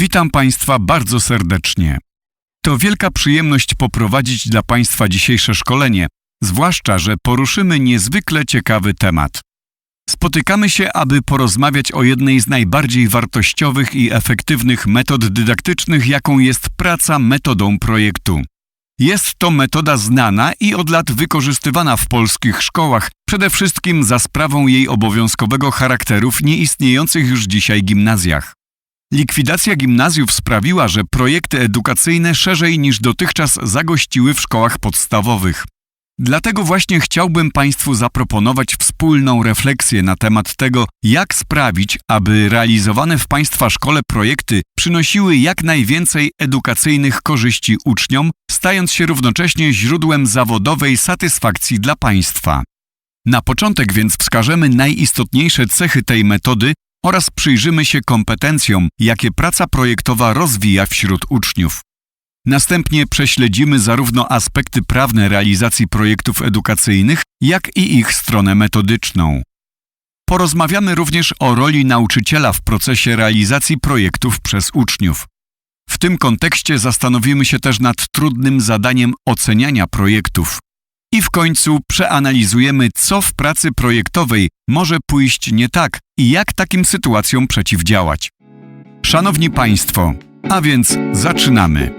Witam Państwa bardzo serdecznie. To wielka przyjemność poprowadzić dla Państwa dzisiejsze szkolenie, zwłaszcza, że poruszymy niezwykle ciekawy temat. Spotykamy się, aby porozmawiać o jednej z najbardziej wartościowych i efektywnych metod dydaktycznych, jaką jest praca metodą projektu. Jest to metoda znana i od lat wykorzystywana w polskich szkołach, przede wszystkim za sprawą jej obowiązkowego charakteru w nieistniejących już dzisiaj gimnazjach. Likwidacja gimnazjów sprawiła, że projekty edukacyjne szerzej niż dotychczas zagościły w szkołach podstawowych. Dlatego właśnie chciałbym Państwu zaproponować wspólną refleksję na temat tego, jak sprawić, aby realizowane w Państwa szkole projekty przynosiły jak najwięcej edukacyjnych korzyści uczniom, stając się równocześnie źródłem zawodowej satysfakcji dla Państwa. Na początek więc wskażemy najistotniejsze cechy tej metody oraz przyjrzymy się kompetencjom, jakie praca projektowa rozwija wśród uczniów. Następnie prześledzimy zarówno aspekty prawne realizacji projektów edukacyjnych, jak i ich stronę metodyczną. Porozmawiamy również o roli nauczyciela w procesie realizacji projektów przez uczniów. W tym kontekście zastanowimy się też nad trudnym zadaniem oceniania projektów. I w końcu przeanalizujemy, co w pracy projektowej może pójść nie tak i jak takim sytuacjom przeciwdziałać. Szanowni Państwo, a więc zaczynamy.